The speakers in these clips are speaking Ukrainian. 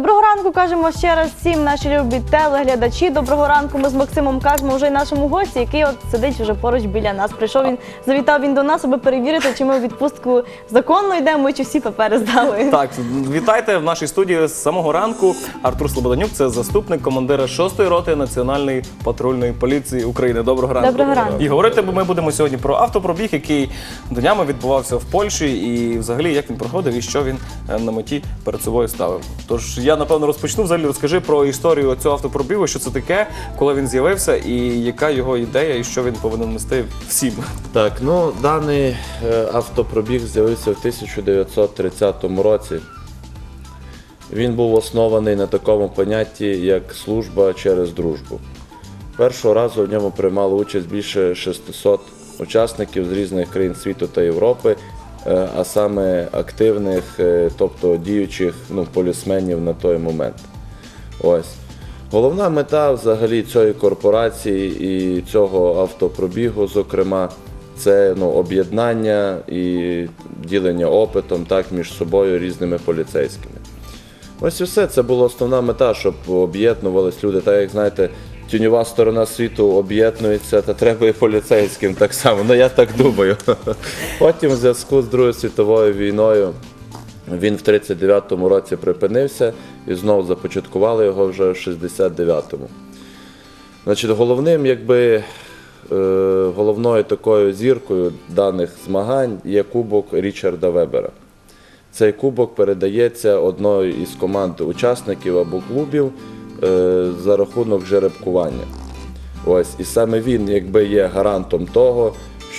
Доброго ранку кажемо ще раз всім наші любі телеглядачі. Доброго ранку. Ми з Максимом кажемо вже й нашому гості, який от сидить вже поруч біля нас. Прийшов він, завітав він до нас, аби перевірити, чи ми у відпустку законно йдемо, і чи всі папери здали. Так, вітайте в нашій студії з самого ранку. Артур Слободанюк, це заступник командира 6-ї роти Національної патрульної поліції України. Доброго ранку. Доброго ранку. І говорити ми будемо сьогодні про автопробіг, який днями відбувався в Польщі, і взагалі як він проходив і що він е, на меті перед собою ставив. Тож я напевно розпочну. Взагалі розкажи про історію цього автопробігу, що це таке, коли він з'явився, і яка його ідея, і що він повинен нести всім. Так, ну даний е, автопробіг з'явився в 1930 році. Він був оснований на такому понятті, як служба через дружбу. Першого разу в ньому приймало участь більше 600 учасників з різних країн світу та Європи, а саме активних, е, тобто діючих ну, полісменів на той момент. Ось. Головна мета взагалі цієї корпорації і цього автопробігу, зокрема, це ну, об'єднання і ділення опитом так, між собою різними поліцейськими. Ось і все. Це була основна мета, щоб об'єднувались люди. Так як знаєте, тіньова сторона світу об'єднується, та треба і поліцейським так само. Ну я так думаю. Потім, в зв'язку з Другою світовою війною, він в 39-му році припинився і знову започаткували його вже в 69-му. Значить, головним, якби е, головною такою зіркою даних змагань є кубок Річарда Вебера. Цей кубок передається одною із команд учасників або клубів за рахунок жеребкування. Ось, і саме він якби є гарантом того,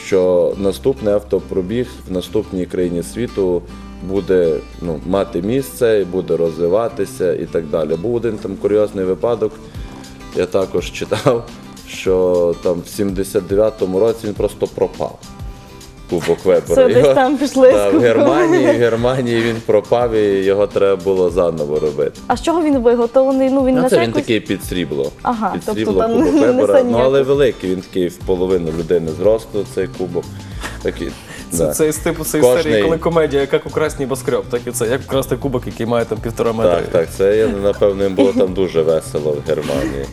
що наступний автопробіг в наступній країні світу буде ну, мати місце, буде розвиватися і так далі. Був один там курйозний випадок, я також читав, що там в 79-му році він просто пропав. Кубок Вебера. Це десь там пішли з в кубком. Германії, в Германії він пропав і його треба було заново робити. А з чого він виготовлений? Ну він Ну, не це він такий під срібло. Ага, під тобто срібло там кубок не Вебера. несе Ну але ніяких- великий, він такий в половину людини зросту, цей кубок. Такий, Це, да. це із типу цієї Кожний- серії, коли комедія, як украсть небоскреб, так і це, як украсти кубок, який має там півтора метра. Так, так, це я напевно їм було там дуже весело в Германії.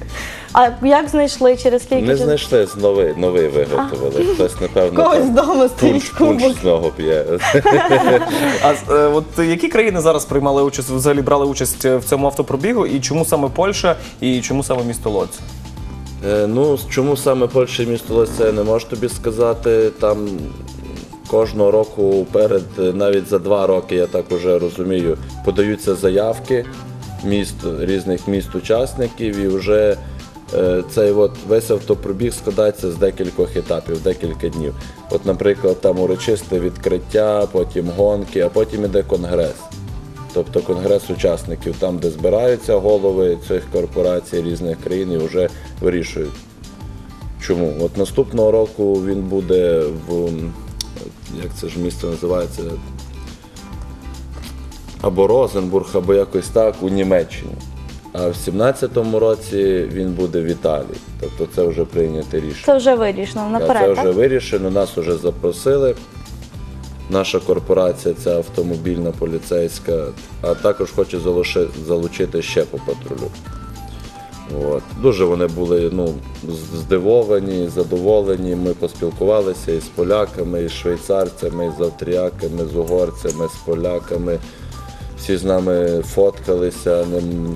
А як знайшли через скільки Не знайшли з новий, новий виготовили. Хтось, напевно, Когось там вдома стоїть пунш, пунш кубок. з нього п'є. А е, от які країни зараз приймали участь, взагалі брали участь е, в цьому автопробігу, і чому саме Польща, і чому саме місто Лодзь? Е, Ну, чому саме Польща і місто Лось, це я не можу тобі сказати. Там кожного року перед, навіть за два роки, я так уже розумію, подаються заявки міст, різних міст-учасників, і вже е, цей от весь автопробіг складається з декількох етапів, декілька днів. От, наприклад, там урочисте відкриття, потім гонки, а потім іде конгрес. Тобто конгрес учасників, там, де збираються голови цих корпорацій різних країн і вже вирішують. Чому? От наступного року він буде в як це ж місто називається? Або Розенбург, або якось так у Німеччині. А в 17-му році він буде в Італії. Тобто це вже прийняте рішення. Це вже вирішено наперед. Це так? вже вирішено, нас вже запросили. Наша корпорація, ця автомобільна поліцейська, а також хоче залучити ще по патрулю. От. Дуже вони були ну, здивовані, задоволені. Ми поспілкувалися і з поляками, і з швейцарцями, і з австріяками, з угорцями, з поляками. Всі з нами фоткалися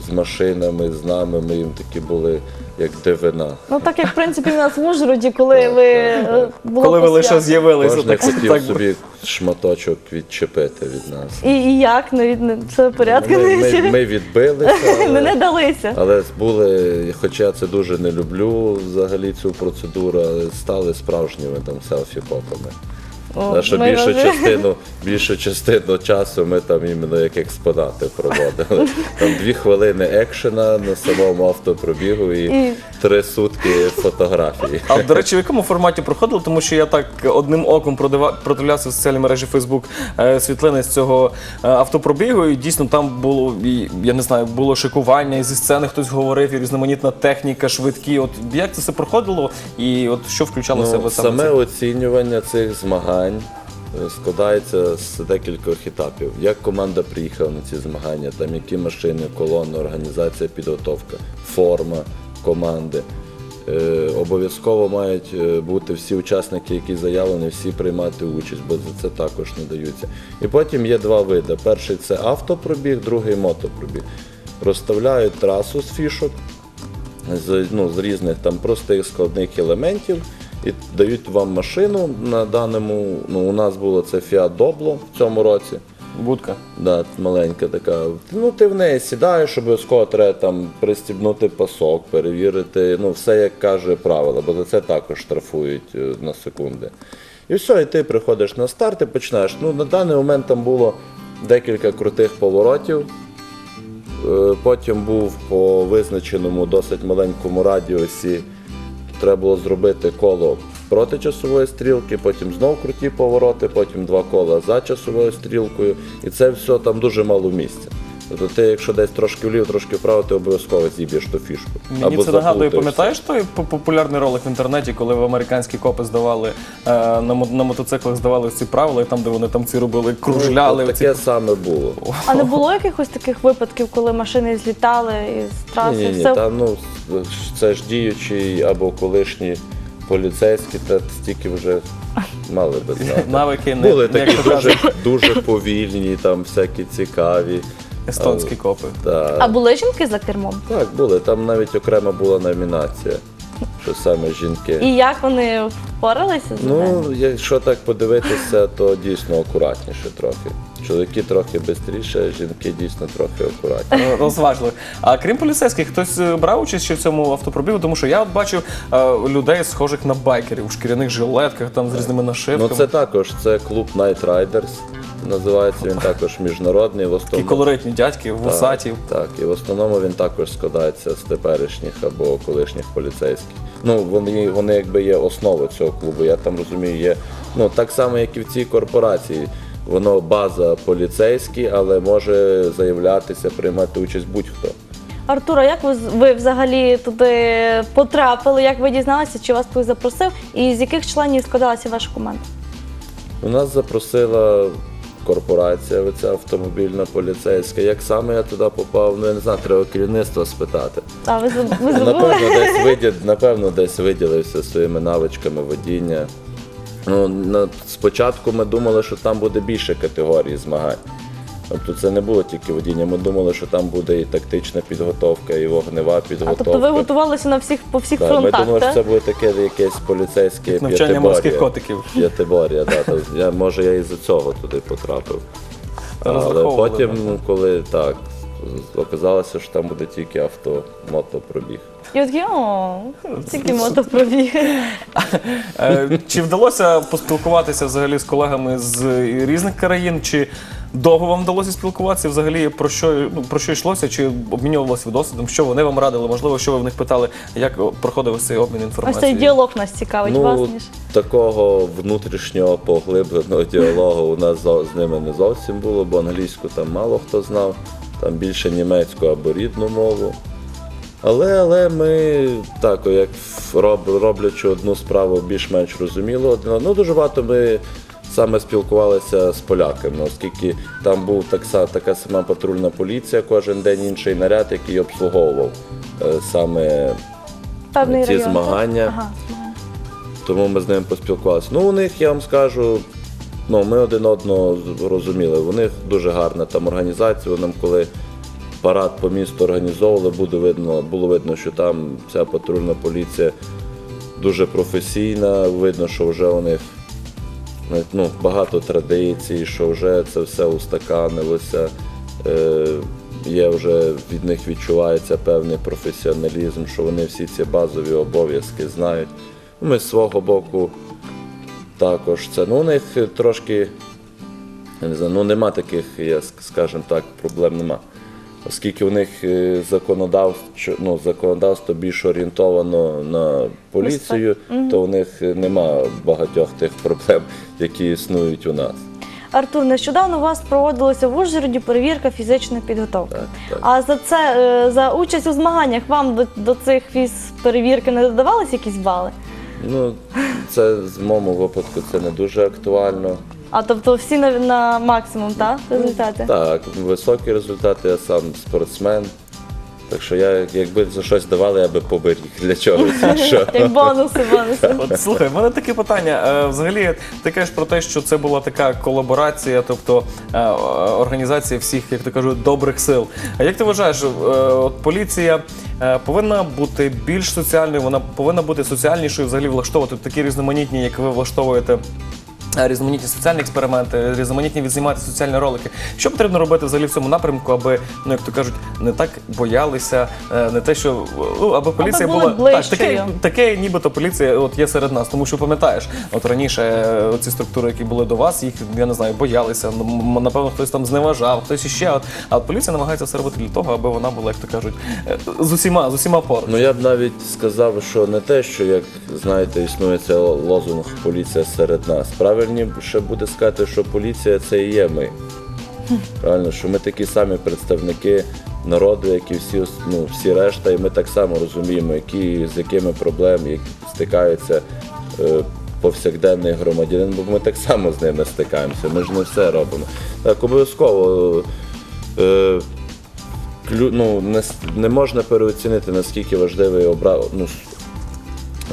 з машинами, з нами. Ми їм такі були як дивина. Ну так як в принципі в нас в Ужгороді, коли Так, ви так, е, було Коли ви лише з'явилися, Кожен так, хотів так собі шматочок відчепити від нас. І, і як не від не- все в порядку? Ми, ми, ми відбилися, Ми не але, далися. але були, хоча я це дуже не люблю взагалі цю процедуру, але стали справжніми там селфі-попами. О, Нашу ми більшу вже- частину, більшу частину часу ми там іменно як експонати проводили. Там дві хвилини екшена на самому автопробігу і, І- три сутки фотографії. А до речі, в якому форматі проходило? Тому що я так одним оком продива- продивлявся в соціальній мережі Facebook е, світлини з цього е, автопробігу, і дійсно там було і, я не знаю, було шикування, і зі сцени хтось говорив, і різноманітна техніка, швидкі. От як це все проходило, і от що включалося Ну, в саме саме це? оцінювання цих змагань е, складається з декількох етапів. Як команда приїхала на ці змагання, там які машини, колони, організація, підготовка, форма команди. Е, Обов'язково мають е, бути всі учасники, які заявлені, всі приймати участь, бо за це також не даються. І потім є два види. Перший це автопробіг, другий мотопробіг. Розставляють трасу з фішок, з, ну, з різних там простих складних елементів і дають вам машину на даному. Ну, у нас було це Fiat Doblo в цьому році. Будка. Да, маленька така. Ну, ти в неї сідаєш, обов'язково треба там пристібнути пасок, перевірити, ну, все як каже правило, бо за це також штрафують е, на секунди. І все, і ти приходиш на старт і починаєш. Ну, на даний момент там було декілька крутих поворотів. Е, Потім був по визначеному досить маленькому радіусі. Треба було зробити коло проти часової стрілки, потім знов круті повороти, потім два кола за часовою стрілкою. І це все там дуже мало місця. Тобто ти, якщо десь трошки вліво, трошки вправо, ти обов'язково зіб'єш ту фішку. Мені це нагадує, пам'ятаєш той популярний ролик в інтернеті, коли в американські копи здавали е, на, мо- на мотоциклах здавали ці правила, і там, де вони там ці робили, кружляли. Ну, оці- таке саме було. А не було якихось таких випадків, коли машини злітали із траси? Ні, ні, ні, Все- та, ну, це ж діючі або колишні поліцейські, та стільки вже мали би знати. Навики не, Були такі то дуже, дуже повільні, там всякі цікаві. Естонські копи. Та, А були жінки за кермом? Так, були. Там навіть окрема була номінація, що саме жінки. І як вони впоралися з Ну, якщо так подивитися, то дійсно акуратніше трохи. Чоловіки трохи швидше, жінки дійсно трохи акуратніше. Е, Розважливо. А крім поліцейських, хтось е, брав участь ще в цьому автопробігу, тому що я от бачив е, людей, схожих на байкерів у шкіряних жилетках, там з різними нашивками. Ну це також, це клуб Night Riders. Називається він також міжнародний. В Такі колоритні дядьки, вусаті. Так, і в основному він також складається з теперішніх або колишніх поліцейських. Ну, вони, вони якби є основою цього клубу. Я там розумію, є ну так само, як і в цій корпорації. Воно база поліцейські, але може заявлятися, приймати участь будь-хто. Артура, як ви, ви взагалі туди потрапили? Як ви дізналися, чи вас хтось запросив? І з яких членів складалася ваша команда? У нас запросила корпорація, оця автомобільна поліцейська. Як саме я туди попав, ну я не знаю, треба керівництва спитати. А ви, ви? Напевно, десь виділ, напевно, десь виділився своїми навичками водіння. Ну, на, спочатку ми думали, що там буде більше категорій змагань. Тобто це не було тільки водіння. Ми думали, що там буде і тактична підготовка, і вогнева А підготовка. тобто ви готувалися на всіх по всіх Так, ми фронтах, думали, що це буде таке якесь поліцейське Навчання п'ятибор'я. морських котиків. П'ятибор'я, да, я, може я із-за цього туди потрапив. Але потім, ну, коли так, оказалося, що там буде тільки авто, мотопробіг. І от о, тільки мотопробіг. Е, Чи вдалося поспілкуватися взагалі з колегами з різних країн? Чи довго вам вдалося спілкуватися? Взагалі про що ну, про що йшлося? Чи обмінювалося досвідом? Що вони вам радили? Можливо, що ви в них питали, як проходив ось цей обмін Ось інформацією? цей діалог нас цікавить вас Ну, ніж. такого внутрішнього поглибленого діалогу у нас зо- з ними не зовсім було, бо англійську там мало хто знав, там більше німецьку або рідну мову. Але, але ми так, як роб, роблячи одну справу більш-менш розуміло, ну дуже багато ми саме спілкувалися з поляками, оскільки там був так, така сама патрульна поліція, кожен день інший наряд, який обслуговував е, саме Певний ці район. змагання. Ага, змагання. тому ми з ними поспілкувалися. Ну, у них, я вам скажу, ну, ми один одного розуміли. У них дуже гарна там організація. Нам коли парад по місту організовували, буде видно, було видно, що там ця патрульна поліція дуже професійна. Видно, що вже у них ну, багато традицій, що вже це все устаканилося. Е, є вже від них відчувається певний професіоналізм, що вони всі ці базові обов'язки знають. Ми з свого боку також це. Ну, у них трошки, я не знаю, ну нема таких, я скажімо так, проблем нема. Оскільки у них е, законодавство, ну, законодавство більш орієнтовано на поліцію, то у них нема багатьох тих проблем, які існують у нас. Артур, нещодавно у вас проводилася в Ужгороді перевірка фізичної підготовки. Так, так. А за це е, за участь у змаганнях вам до, до цих фіз перевірки не додавались якісь бали? Ну, це в моєму випадку це не дуже актуально. А тобто всі на, на максимум, так? Результати? Так, високі результати, я сам спортсмен. Так що я, якби за щось давали, я би поберіг для чогось. Що? Як бонуси, бонуси. От слухай, в мене таке питання. Е, Взагалі, ти кажеш про те, що це була така колаборація, тобто е, організація всіх, як то кажуть, добрих сил. А як ти вважаєш, е, от поліція е, повинна бути більш соціальною, вона повинна бути соціальнішою, взагалі влаштовувати такі різноманітні, як ви влаштовуєте. Е, Різноманітні соціальні експерименти, різноманітні відзнімати соціальні ролики. Що потрібно робити взагалі в цьому напрямку, аби, ну як то кажуть, не так боялися, е, не те, що ну, аби поліція були була так, таке, таке, нібито поліція от є серед нас. Тому що пам'ятаєш, от раніше е, ці структури, які були до вас, їх я не знаю, боялися. напевно, хтось там зневажав, хтось іще. От, а от поліція намагається все робити для того, аби вона була, як то кажуть, з усіма, з усіма поруч. Ну я б навіть сказав, що не те, що як знаєте, існує цей лозунг поліція серед нас. Правильніше буде сказати, що поліція це і є ми. Правильно, що ми такі самі представники народу, як і всі, ну, всі решта, і ми так само розуміємо, які, з якими проблемами стикаються е, повсякденний громадянин, бо ми так само з ними стикаємося. Ми ж не все робимо. Так, обов'язково. Е, ну, не, не можна переоцінити, наскільки важливий обра... ну,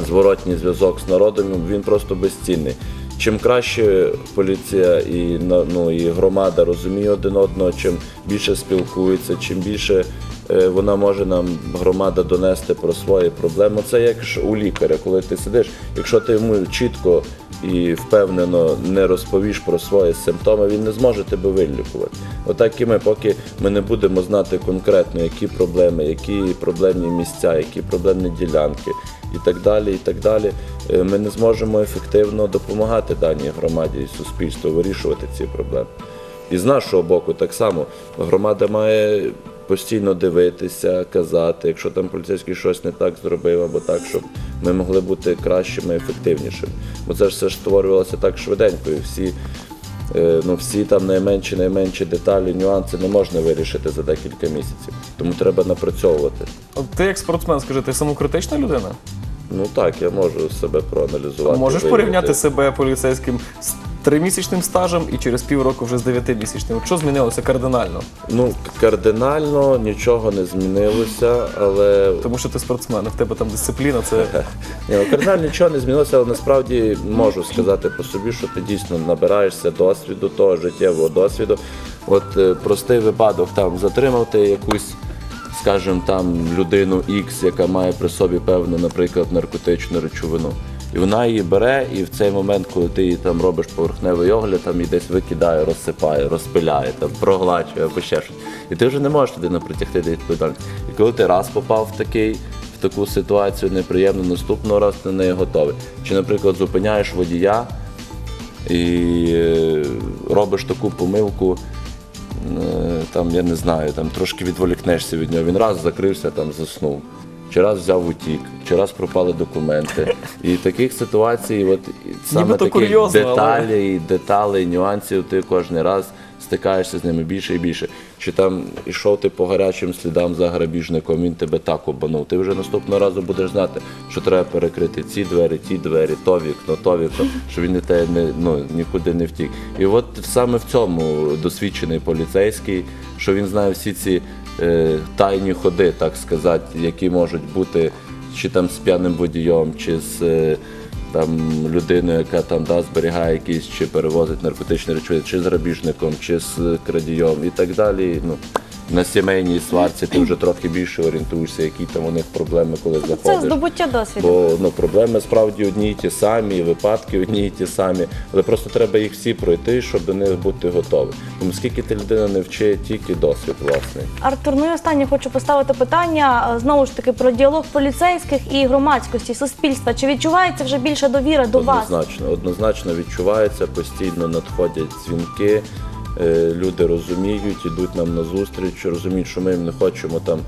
зворотній зв'язок з народом, він просто безцінний. Чим краще поліція і, ну, і громада розуміє один одного, чим більше спілкується, чим більше е, вона може нам громада донести про свої проблеми. Це як у лікаря, коли ти сидиш, якщо ти йому чітко і впевнено не розповіш про свої симптоми, він не зможе тебе вилікувати. Отак і ми, поки ми не будемо знати конкретно, які проблеми, які проблемні місця, які проблемні ділянки і так далі, і так далі, е, ми не зможемо ефективно допомагати даній громаді і суспільству вирішувати ці проблеми. І з нашого боку, так само громада має постійно дивитися, казати, якщо там поліцейський щось не так зробив або так, щоб ми могли бути кращими, ефективнішими. Бо це ж все ж створювалося так швиденько, і всі, е, ну, всі там найменші, найменші деталі, нюанси не можна вирішити за декілька місяців. Тому треба напрацьовувати. Ти як спортсмен, скажи, ти самокритична людина? Ну так, я можу себе проаналізувати. Можеш виявити. порівняти себе поліцейським з тримісячним стажем і через півроку вже з дев'ятимісячним. Що змінилося кардинально? Ну, кардинально нічого не змінилося, але Тому що ти спортсмен, і в тебе там дисципліна, це Ні, ну, кардинально нічого не змінилося, але насправді можу сказати по собі, що ти дійсно набираєшся досвіду, того життєвого досвіду. От е, простий випадок, там затримав ти якусь, скажімо, там людину X, яка має при собі певну, наприклад, наркотичну речовину. І вона її бере, і в цей момент, коли ти її там робиш поверхневий огляд, там її десь викидає, розсипає, розпиляє, там, проглачує або ще щось. І ти вже не можеш людину притягти до відповідальності. І коли ти раз попав в такий в таку ситуацію неприємну, наступного разу ти неї готовий. Чи, наприклад, зупиняєш водія і е, робиш таку помилку, там, я не знаю, там трошки відволікнешся від нього. Він раз закрився, там заснув, чи раз взяв утік, чи раз пропали документи. І таких ситуацій, от саме таких курйозно, але- деталі деталей, нюансів ти кожен раз стикаєшся з ними більше і більше. Чи там ішов ти по гарячим слідам за грабіжником, він тебе так обманув. Ти вже наступного разу будеш знати, що треба перекрити ці двері, ті двері, то вікно, то вікно, щоб він тебе не, ну, нікуди не втік. І от саме в цьому досвідчений поліцейський, що він знає всі ці е, тайні ходи, так сказати, які можуть бути чи там з п'яним водієм, чи з. е, там людину, яка там да, зберігає якісь чи перевозить наркотичні речовини, чи з грабіжником, чи з крадієм і так далі. Ну, на сімейній сварці ти вже трохи більше орієнтуєшся, які там у них проблеми, коли це здобуття досвіду. Бо ну, проблеми справді одні й ті самі, випадки одні й ті самі, але просто треба їх всі пройти, щоб до них бути готовим. Тому скільки ти людина не вчить, тільки досвід власний. Артур, ну і останнє хочу поставити питання е, знову ж таки про діалог поліцейських і громадськості, суспільства. Чи відчувається вже більше довіра до вас? Однозначно, однозначно відчувається, постійно надходять дзвінки. Е, Люди розуміють, ідуть нам на зустріч, розуміють, що ми їм не хочемо там,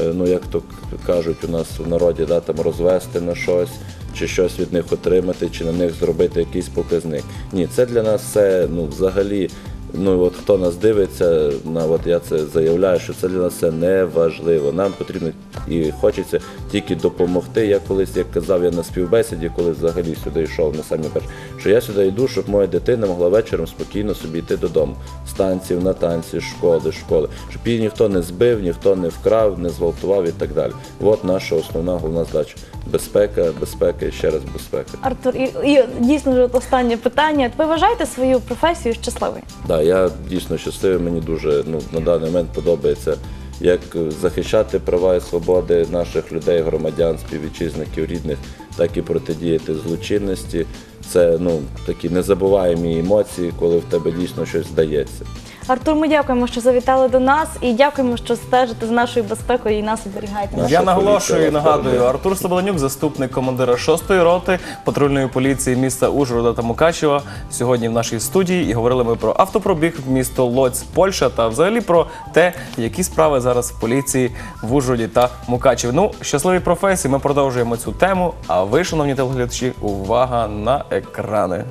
е, ну як то кажуть у нас в народі, да, там розвести на щось, чи щось від них отримати, чи на них зробити якийсь показник. Ні, це для нас все ну, взагалі Ну от хто нас дивиться, на от я це заявляю, що це для нас це не важливо. Нам потрібно і хочеться тільки допомогти. Я колись, як казав, я на співбесіді, коли взагалі сюди йшов на самі перші, що я сюди йду, щоб моя дитина могла вечором спокійно собі йти додому. З танців на танці, школи, школи, щоб її ніхто не збив, ніхто не вкрав, не зґвалтував і так далі. От наша основна головна задача. Безпека, безпека і ще раз безпека. Артур, і, і дійсно вже останнє питання. Ви вважаєте свою професію щасливою? Да, я дійсно щасливий. Мені дуже ну, на даний момент подобається як захищати права і свободи наших людей, громадян, співвітчизників, рідних, так і протидіяти злочинності. Це ну такі незабуваємі емоції, коли в тебе дійсно щось вдається. Артур, ми дякуємо, що завітали до нас, і дякуємо, що стежите за нашою безпекою і нас оберігаєте. Наша Я наголошую і нагадую. Артур Слободанюк, заступник командира 6-ї роти патрульної поліції міста Ужгорода та Мукачева, сьогодні в нашій студії. І говорили ми про автопробіг в місто Лоць, Польща та взагалі про те, які справи зараз в поліції в Ужгороді та Мукачеві. Ну, щасливі професії. Ми продовжуємо цю тему. А ви, шановні телеглядачі, увага на екрани.